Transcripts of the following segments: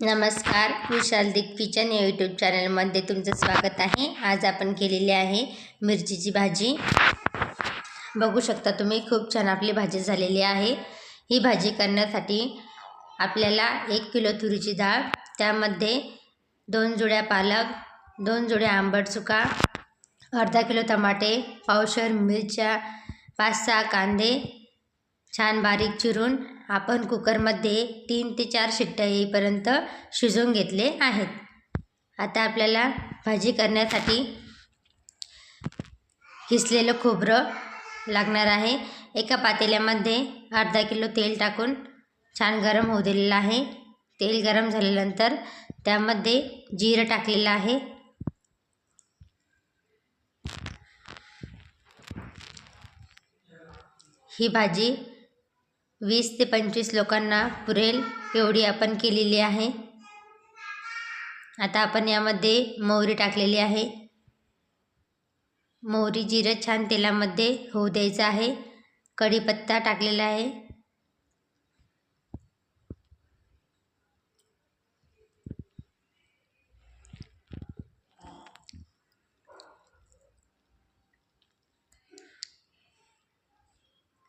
नमस्कार विशाल दिक किचन या यूट्यूब चॅनलमध्ये तुमचं स्वागत आहे. आज आपण केलेली आहे मिरचीची भाजी. बघू शकता तुम्ही खूप छान आपली भाजी झालेली आहे. ही भाजी करण्यासाठी आपल्याला एक किलो तुरीची डाळ त्यामध्ये दोन जुड्या पालक दोन जुड्या आंबट चुका अर्धा किलो टमाटे पावशर मिरच्या पाच सहा कांदे छान बारीक चिरून आपण कुकरमध्ये तीन ते चार शिट्ट्या येईपर्यंत शिजवून घेतले आहेत. आता आपल्याला भाजी करण्यासाठी किसलेलं खोबरं लागणार आहे. एका पातेल्यामध्ये अर्धा किलो तेल टाकून छान गरम होऊ दिलेलं आहे. तेल गरम झाल्यानंतर त्यामध्ये जिरं टाकलेलं आहे. ही भाजी वीस ते पंचवीस लोकांना पुरेल एवढी आपण केलेली आहे. आता आपण यामध्ये मोहरी टाकलेली आहे. मोहरी जिरं छान तेलामध्ये होऊ द्यायचं आहे. कढीपत्ता टाकलेला आहे.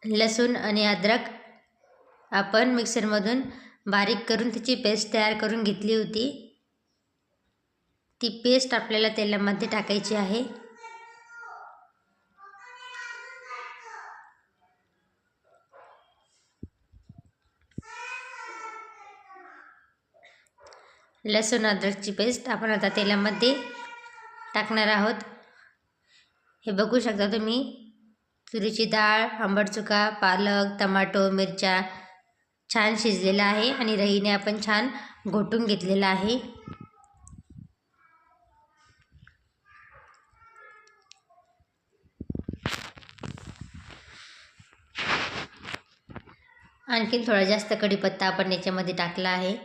लसूण आणि अद्रक आपण मिक्सरमधून बारीक करून त्याची पेस्ट तयार करून घेतली होती. ती पेस्ट आपल्याला तेलामध्ये टाकायची आहे. लसूण अद्रकची पेस्ट आपण आता तेलामध्ये टाकणार आहोत. हे बघू शकता तुम्ही. तुरीची डाळ आंबट चुका पालक टमाटो मिरच्या छान शिजलेला आहे आणि रईने आपण छान घोटून घेतलेला आहे. आणखीन थोडा जास्त कढीपत्ता आपण याच्यामध्ये टाकला आहे.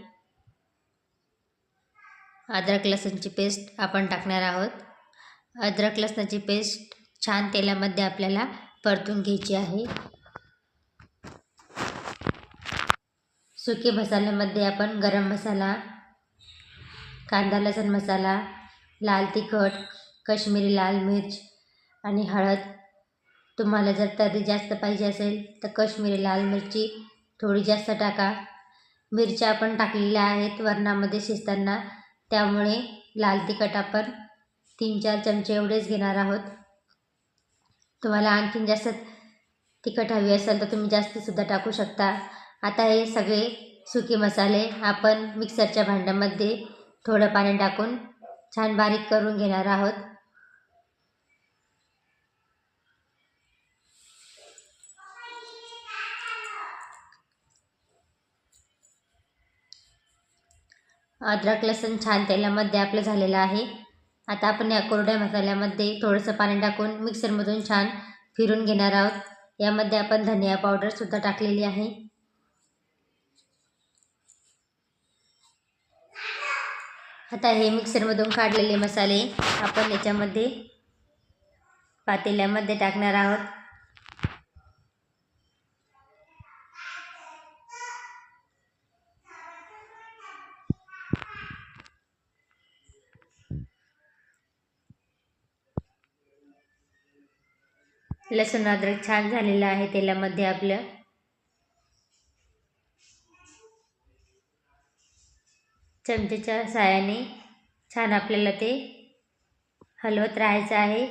अद्रक लसणची पेस्ट आपण टाकणार आहोत. अद्रक लसणाची पेस्ट छान तेलामध्ये आपल्याला परतून घ्यायची आहे. सुके मसाल्यामध्ये आपण गरम मसाला कांदा लसण मसाला लाल तिखट कश्मीरी लाल मिर्च आणि हळद. तुम्हाला जर तर्री जास्त पाहिजे असेल तर कश्मीरी लाल मिरची थोडी जास्त टाका. मिरच्या आपण टाकलेल्या आहेत वरणामध्ये शिजताना. त्यामुळे लाल तिखट आपण तीन चार चमचे एवढेच घेणार आहोत. तुम्हाला आणखीन जास्त तिखट हवी असेल तर तुम्ही जास्तसुद्धा टाकू शकता. आता हे सगळे सुके मसाले आपण मिक्सरच्या भांड्यामध्ये थोडं पाणी टाकून छान बारीक करून घेणार आहोत. अद्रक लसूण छान तेलामध्ये आपलं झालेलं आहे. आता आपण या कोरड्या मसाल्यामध्ये थोडंसं पाणी टाकून मिक्सरमधून छान फिरून घेणार आहोत. यामध्ये आपण धनिया पावडरसुद्धा टाकलेली आहे. आता हे मिक्सरमधून काढलेले मसाले आपण याच्यामध्ये पातेल्यामध्ये टाकणार आहोत. लसूण अद्रक छान झालेलं आहे तेलामध्ये आपलं. चमचेच्या साहाय्याने छान आपल्याला ते हलवत राहायचं आहे.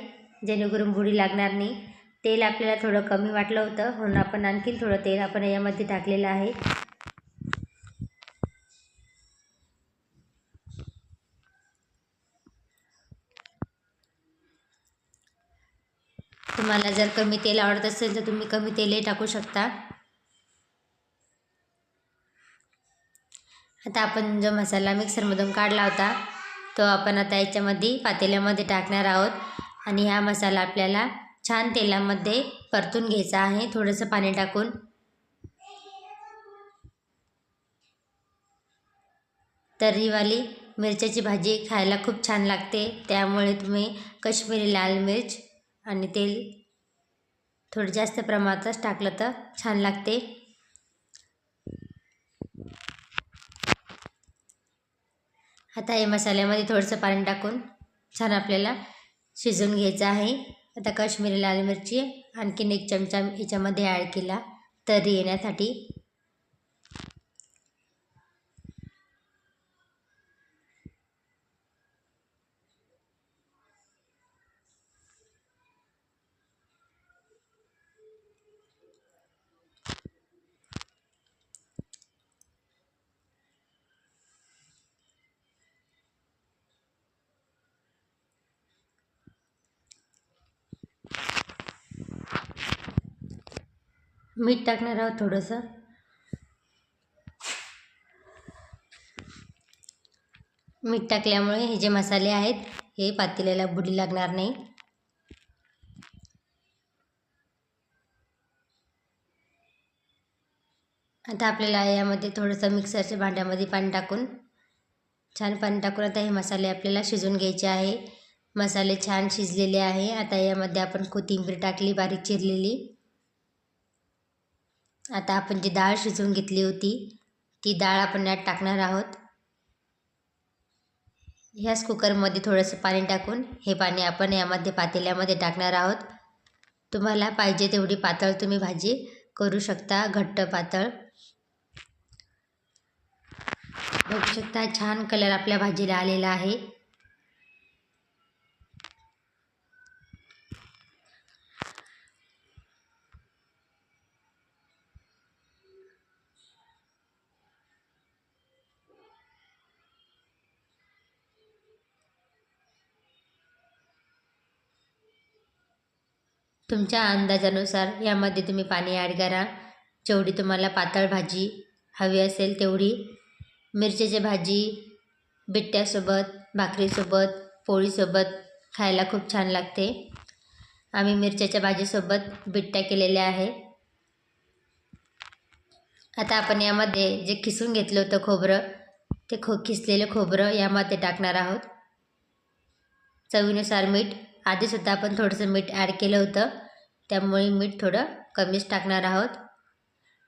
जेणेकरून बुडी लागणार नाही. तेल आपल्याला थोडं कमी वाटलं होतं. म्हणून आपण आणखीन थोडं तेल आपण यामध्ये टाकलेलं आहे. तुम्हाला जर कमी तेल आवडत असेल तर तुम्ही कमी तेलही टाकू शकता. आता आपण जो मसाला मिक्सरमधून काढला होता तो आपण आता याच्यामध्ये पातेल्यामध्ये टाकणार आहोत. आणि हा मसाला आपल्याला छान तेलामध्ये परतून घ्यायचा आहे. थोडंसं पाणी टाकून. तर्रीवाली मिरच्याची भाजी खायला खूप छान लागते. त्यामुळे तुम्ही कश्मीरी लाल मिर्च आणि तेल थोडं जास्त प्रमाणातच टाकलं तर छान लागते. आता हे मसाल्यामध्ये थोडंसं पाणी टाकून छान आपल्याला शिजवून घ्यायचं आहे. आता काश्मीरी लाल मिरची आणखीन एक चमचा याच्यामध्ये ॲड केला तरी येण्यासाठी. मीठ टाकणार आहोत थोडंसं. मीठ टाकल्यामुळे हे जे मसाले आहेत हे पातेल्याला बुडी लागणार नाही. आता आपल्याला यामध्ये थोडंसं मिक्सरच्या भांड्यामध्ये पाणी टाकून छान पाणी टाकून आता हे मसाले आपल्याला शिजवून घ्यायचे आहे. मसाले छान शिजलेले आहे. आता यामध्ये आपण कोथिंबीर टाकली बारीक चिरलेली. आता आपण जी डाळ शिजवून घेतली होती ती डाळ आपण यात टाकणार आहोत. ह्याच कुकरमध्ये थोडंसं पाणी टाकून हे पाणी आपण यामध्ये पातेल्यामध्ये टाकणार आहोत. तुम्हाला पाहिजे तेवढी पातळ तुम्ही भाजी करू शकता घट्ट पातळ. बघू शकता छान कलर आपल्या भाजीला आलेला आहे. तुमच्या अंदाजानुसार यामध्ये तुम्ही पाणी ॲड करा. जेवढी तुम्हाला पातळ भाजी हवी असेल तेवढी. मिरचीची भाजी बिट्ट्यासोबत भाकरीसोबत पोळीसोबत खायला खूप छान लागते. आम्ही मिरच्याच्या भाजीसोबत बिट्ट्या केलेल्या आहे. आता आपण यामध्ये जे खिसून घेतलं होतं खोबरं ते खो खिसलेलं खोबरं यामध्ये टाकणार आहोत. चवीनुसार मीठ आधीसुद्धा आपण थोडंसं मीठ ॲड केलं होतं. त्यामुळे मीठ थोडं कमीच टाकणार आहोत.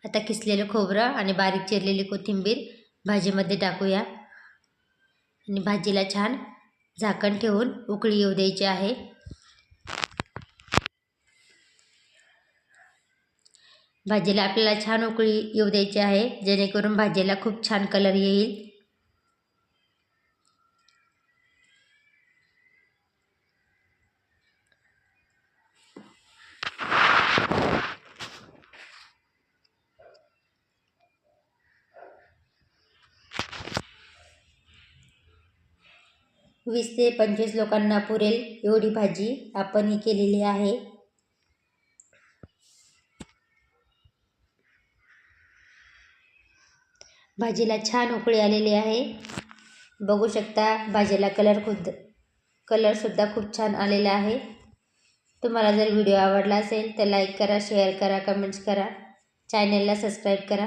आता किसलेलं खोबरं आणि बारीक चिरलेली कोथिंबीर भाजीमध्ये टाकूया. आणि भाजीला छान झाकण ठेवून उकळी येऊ द्यायची आहे. भाजीला आपल्याला छान उकळी येऊ द्यायची आहे. जेणेकरून भाजीला खूप छान कलर येईल. वीस ते पंचवीस लोकांना पुरेल एवढी भाजी आपण ही केलेली आहे. भाजीला छान उकळी आलेली आहे. बघू शकता भाजीला कलर खुद कलरसुद्धा खूप छान आलेला आहे. तुम्हाला जर व्हिडिओ आवडला असेल तर लाईक करा शेअर करा कमेंट्स करा. चॅनलला सबस्क्राईब करा.